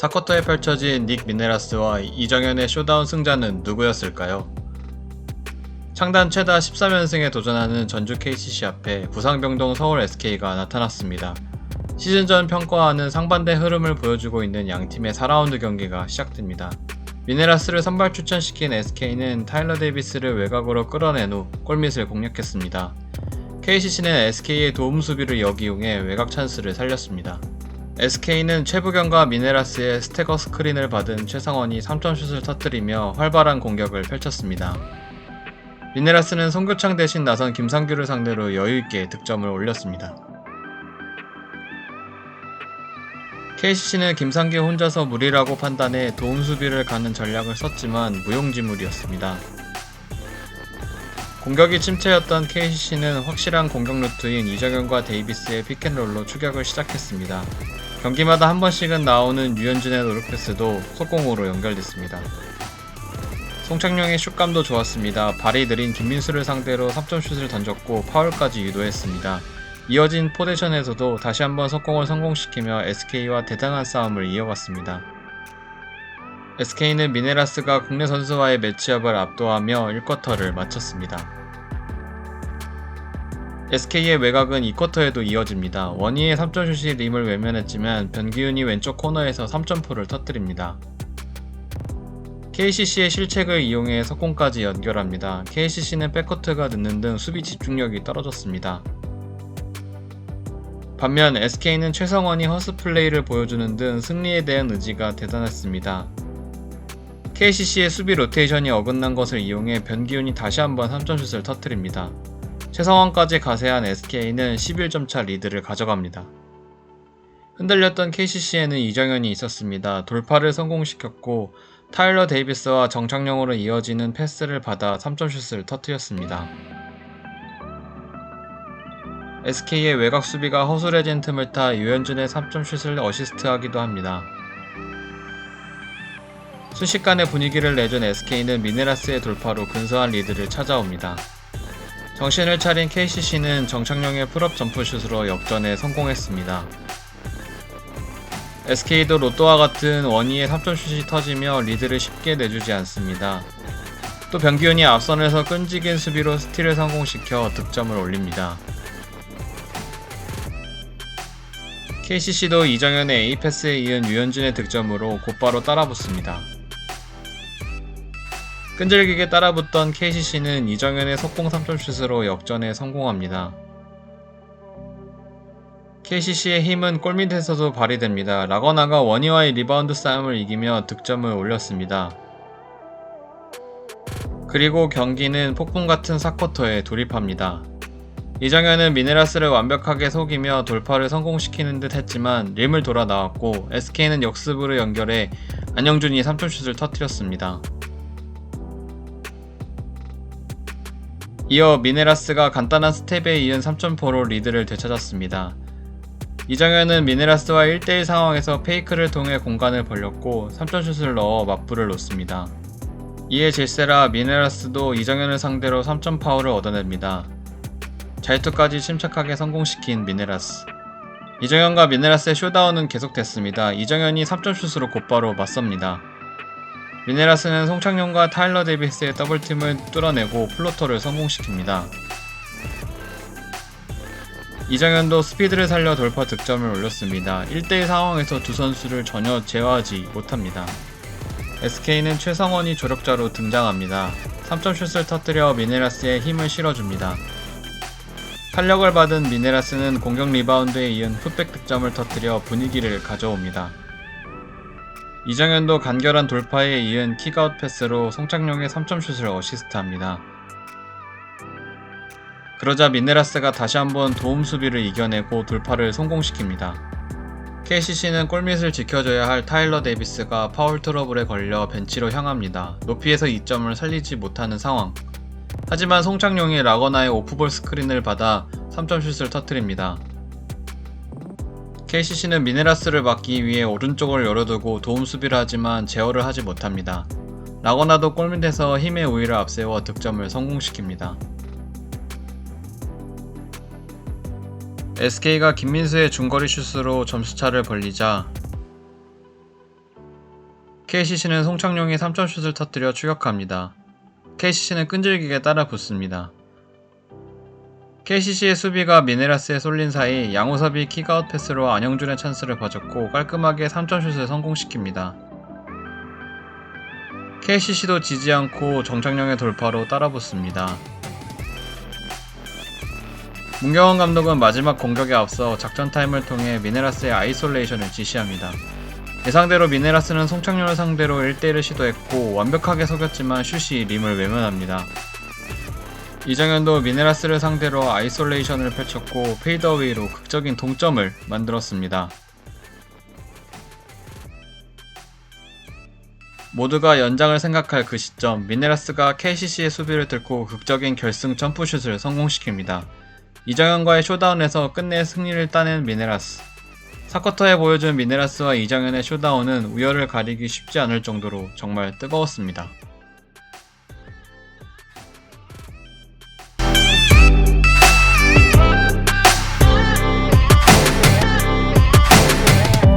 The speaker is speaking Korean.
사쿼터에 펼쳐진 닉 미네라스와 이정현의 쇼다운 승자는 누구였을까요? 창단 최다 13연승에 도전하는 전주 KCC 앞에 부상병동 서울 SK가 나타났습니다. 시즌 전 평가와는 상반된 흐름을 보여주고 있는 양 팀의 4라운드 경기가 시작됩니다. 미네라스를 선발 출전시킨 SK는 타일러 데이비스를 외곽으로 끌어낸 후 골밑을 공략했습니다. KCC는 SK의 도움 수비를 역이용해 외곽 찬스를 살렸습니다. SK는 최부경과 미네라스의 스태거 스크린을 받은 최상원이 3점슛을 터뜨리며 활발한 공격을 펼쳤습니다. 미네라스는 송교창 대신 나선 김상규를 상대로 여유있게 득점을 올렸습니다. KCC는 김상규 혼자서 무리라고 판단해 도움 수비를 가는 전략을 썼지만 무용지물이었습니다. 공격이 침체였던 KCC는 확실한 공격 루트인 이정현과 데이비스의 피켄롤로 추격을 시작했습니다. 경기마다 한 번씩은 나오는 유현진의 노력 패스도 속공으로 연결됐습니다. 송창용의 슛감도 좋았습니다. 발이 느린 김민수를 상대로 3점슛을 던졌고 파울까지 유도했습니다. 이어진 포지션에서도 다시 한번 속공을 성공시키며 SK와 대단한 싸움을 이어갔습니다. SK는 미네라스가 국내 선수와의 매치업을 압도하며 1쿼터를 마쳤습니다. SK의 외곽은 2쿼터에도 이어집니다. 원희의 3점슛이 림을 외면했지만 변기훈이 왼쪽 코너에서 3점포를 터뜨립니다. KCC의 실책을 이용해 석공까지 연결합니다. KCC는 백코트가 늦는 등 수비 집중력이 떨어졌습니다. 반면 SK는 최성원이 허스 플레이를 보여주는 등 승리에 대한 의지가 대단했습니다. KCC의 수비 로테이션이 어긋난 것을 이용해 변기훈이 다시 한번 3점슛을 터뜨립니다. 최성원까지 가세한 SK는 11점차 리드를 가져갑니다. 흔들렸던 KCC에는 이정현이 있었습니다. 돌파를 성공시켰고 타일러 데이비스와 정창용으로 이어지는 패스를 받아 3점슛을 터뜨렸습니다. SK의 외곽 수비가 허술해진 틈을 타 유현준의 3점슛을 어시스트하기도 합니다. 순식간에 분위기를 내준 SK는 미네라스의 돌파로 근소한 리드를 찾아옵니다. 정신을 차린 KCC는 정창용의 풀업 점프슛으로 역전에 성공했습니다. SK도 로또와 같은 원희의 3점슛이 터지며 리드를 쉽게 내주지 않습니다. 또 변기훈이 앞선에서 끈질긴 수비로 스틸을 성공시켜 득점을 올립니다. KCC도 이정현의 A패스에 이은 유현진의 득점으로 곧바로 따라붙습니다. 끈질기게 따라붙던 KCC는 이정현의 속공 3점슛으로 역전에 성공합니다. KCC의 힘은 골밑에서도 발휘됩니다. 라거나가 원희와의 리바운드 싸움을 이기며 득점을 올렸습니다. 그리고 경기는 폭풍 같은 사쿼터에 돌입합니다. 이정현은 미네라스를 완벽하게 속이며 돌파를 성공시키는 듯 했지만 림을 돌아 나왔고 SK는 역습으로 연결해 안영준이 3점슛을 터뜨렸습니다. 이어 미네라스가 간단한 스텝에 이은 3점포로 리드를 되찾았습니다. 이정현은 미네라스와 1대1 상황에서 페이크를 통해 공간을 벌렸고 3점슛을 넣어 맞불을 놓습니다. 이에 질세라 미네라스도 이정현을 상대로 3점 파울을 얻어냅니다. 자유투까지 침착하게 성공시킨 미네라스. 이정현과 미네라스의 쇼다운은 계속됐습니다. 이정현이 3점슛으로 곧바로 맞섭니다. 미네라스는 송창용과 타일러 데이비스의 더블팀을 뚫어내고 플로터를 성공시킵니다. 이정현도 스피드를 살려 돌파 득점을 올렸습니다. 1대1 상황에서 두 선수를 전혀 제어하지 못합니다. SK는 최성원이 조력자로 등장합니다. 3점슛을 터뜨려 미네라스에 힘을 실어줍니다. 탄력을 받은 미네라스는 공격 리바운드에 이은 풋백 득점을 터뜨려 분위기를 가져옵니다. 이정현도 간결한 돌파에 이은 킥아웃 패스로 송창용의 3점슛을 어시스트합니다. 그러자 미네라스가 다시 한번 도움 수비를 이겨내고 돌파를 성공시킵니다. KCC는 골밑을 지켜줘야 할 타일러 데이비스가 파울 트러블에 걸려 벤치로 향합니다. 높이에서 2점을 살리지 못하는 상황. 하지만 송창용이 라거나의 오프볼 스크린을 받아 3점슛을 터뜨립니다. KCC는 미네라스를 막기 위해 오른쪽을 열어두고 도움 수비를 하지만 제어를 하지 못합니다. 라거나도 골밑에서 힘의 우위를 앞세워 득점을 성공시킵니다. SK가 김민수의 중거리 슛으로 점수차를 벌리자 KCC는 송창용이 3점슛을 터뜨려 추격합니다. KCC는 끈질기게 따라 붙습니다. KCC의 수비가 미네라스에 쏠린 사이 양호섭이 킥아웃 패스로 안영준의 찬스를 봐줬고 깔끔하게 3점슛을 성공시킵니다. KCC도 지지 않고 정창용의 돌파로 따라붙습니다. 문경원 감독은 마지막 공격에 앞서 작전 타임을 통해 미네라스의 아이솔레이션을 지시합니다. 예상대로 미네라스는 송창용을 상대로 1대1을 시도했고 완벽하게 속였지만 슛이 림을 외면합니다. 이정현도 미네라스를 상대로 아이솔레이션을 펼쳤고 페이더웨이로 극적인 동점을 만들었습니다. 모두가 연장을 생각할 그 시점 미네라스가 KCC의 수비를 뚫고 극적인 결승 점프슛을 성공시킵니다. 이정현과의 쇼다운에서 끝내 승리를 따낸 미네라스. 사쿼터에 보여준 미네라스와 이정현의 쇼다운은 우열을 가리기 쉽지 않을 정도로 정말 뜨거웠습니다.